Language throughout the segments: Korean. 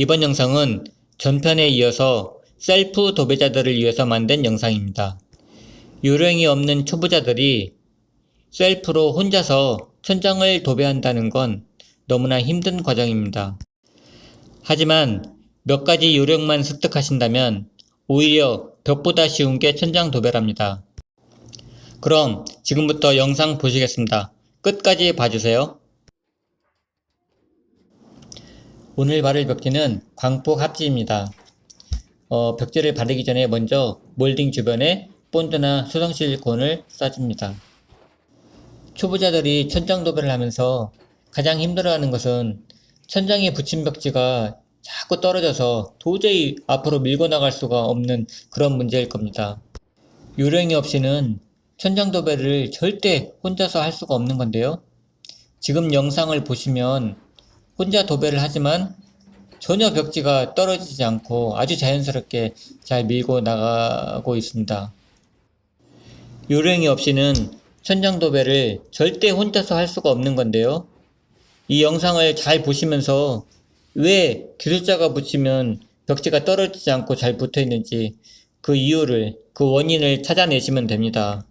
이번 영상은 전편에 이어서 셀프 도배자들을 위해서 만든 영상입니다. 요령이 없는 초보자들이 셀프로 혼자서 천장을 도배한다는 건 너무나 힘든 과정입니다. 하지만 몇 가지 요령만 습득하신다면 오히려 벽보다 쉬운 게 천장 도배랍니다. 그럼 지금부터 영상 보시겠습니다. 끝까지 봐주세요. 오늘 바를 벽지는 광폭 합지입니다. 어, 벽지를 바르기 전에 먼저 몰딩 주변에 본드나 수성 실리콘을 쏴줍니다. 초보자들이 천장 도배를 하면서 가장 힘들어하는 것은 천장에 붙인 벽지가 자꾸 떨어져서 도저히 앞으로 밀고 나갈 수가 없는 그런 문제일 겁니다. 요령이 없이는 천장 도배를 절대 혼자서 할 수가 없는 건데요. 지금 영상을 보시면 혼자 도배를 하지만 전혀 벽지가 떨어지지 않고 아주 자연스럽게 잘 밀고 나가고 있습니다. 요령이 없이는 천장 도배를 절대 혼자서 할 수가 없는 건데요. 이 영상을 잘 보시면서 왜 기술자가 붙이면 벽지가 떨어지지 않고 잘 붙어 있는지 그 이유를, 그 원인을 찾아내시면 됩니다.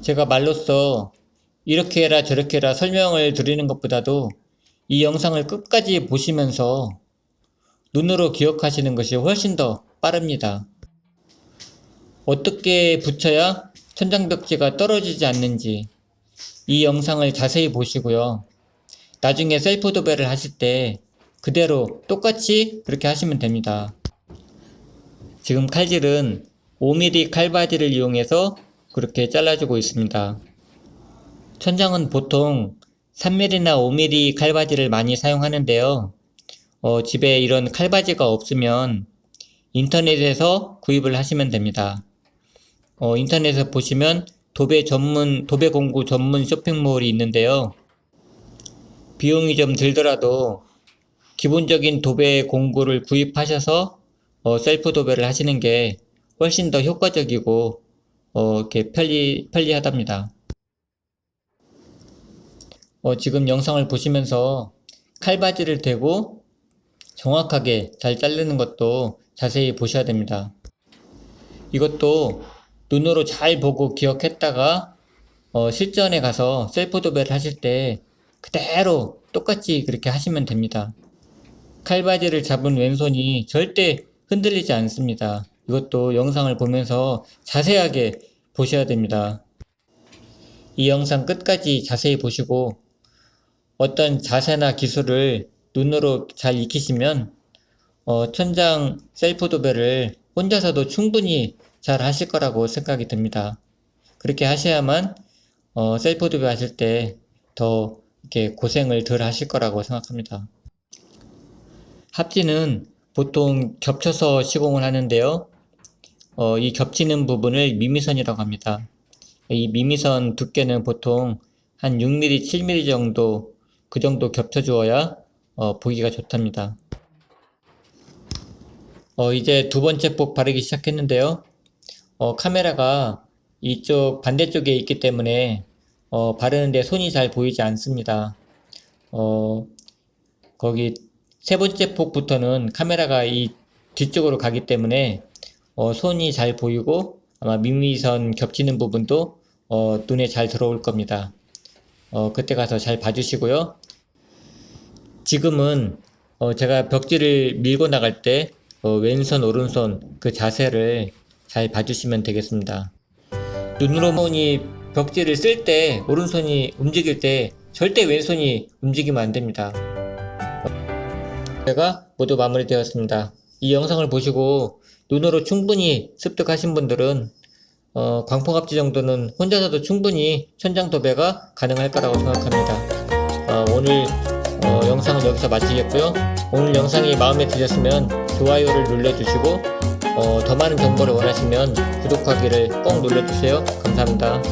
제가 말로써 이렇게 해라 저렇게 해라 설명을 드리는 것보다도 이 영상을 끝까지 보시면서 눈으로 기억하시는 것이 훨씬 더 빠릅니다. 어떻게 붙여야 천장 벽지가 떨어지지 않는지 이 영상을 자세히 보시고요. 나중에 셀프 도배를 하실 때 그대로 똑같이 그렇게 하시면 됩니다. 지금 칼질은 5mm 칼바지를 이용해서 그렇게 잘라주고 있습니다. 천장은 보통 3mm나 5mm 칼바지를 많이 사용하는데요. 어, 집에 이런 칼바지가 없으면 인터넷에서 구입을 하시면 됩니다. 어, 인터넷에 보시면 도배 전문, 도배 공구 전문 쇼핑몰이 있는데요. 비용이 좀 들더라도 기본적인 도배 공구를 구입하셔서 어, 셀프 도배를 하시는 게 훨씬 더 효과적이고 어, 이렇게 편리, 편리하답니다. 어, 지금 영상을 보시면서 칼바지를 대고 정확하게 잘 자르는 것도 자세히 보셔야 됩니다. 이것도 눈으로 잘 보고 기억했다가 어, 실전에 가서 셀프 도배를 하실 때 그대로 똑같이 그렇게 하시면 됩니다. 칼바지를 잡은 왼손이 절대 흔들리지 않습니다. 이것도 영상을 보면서 자세하게 보셔야 됩니다. 이 영상 끝까지 자세히 보시고 어떤 자세나 기술을 눈으로 잘 익히시면 어, 천장 셀프 도배를 혼자서도 충분히 잘 하실 거라고 생각이 듭니다. 그렇게 하셔야만 어, 셀프 도배 하실 때 더 이렇게 고생을 덜 하실 거라고 생각합니다. 합지는 보통 겹쳐서 시공을 하는데요. 어, 이 겹치는 부분을 미미선이라고 합니다. 이 미미선 두께는 보통 한 6mm, 7mm 정도 그 정도 겹쳐 주어야 어, 보기가 좋답니다. 어, 이제 두 번째 폭 바르기 시작했는데요. 어, 카메라가 이쪽 반대쪽에 있기 때문에 어, 바르는데 손이 잘 보이지 않습니다. 어, 거기 세 번째 폭부터는 카메라가 이 뒤쪽으로 가기 때문에 어, 손이 잘 보이고 아마 미미선 겹치는 부분도 어, 눈에 잘 들어올 겁니다. 어, 그때 가서 잘 봐주시고요. 지금은 어, 제가 벽지를 밀고 나갈 때 어, 왼손 오른손 그 자세를 잘 봐주시면 되겠습니다. 눈으로 보니 벽지를 쓸 때 오른손이 움직일 때 절대 왼손이 움직이면 안 됩니다. 제가 모두 마무리되었습니다. 이 영상을 보시고 눈으로 충분히 습득하신 분들은 어, 광폭압지 정도는 혼자서도 충분히 천장 도배가 가능할 거라고 생각합니다. 어, 오늘 어, 영상은 여기서 마치겠고요. 오늘 영상이 마음에 드셨으면 좋아요를 눌러주시고 어, 더 많은 정보를 원하시면 구독하기를 꼭 눌러주세요. 감사합니다.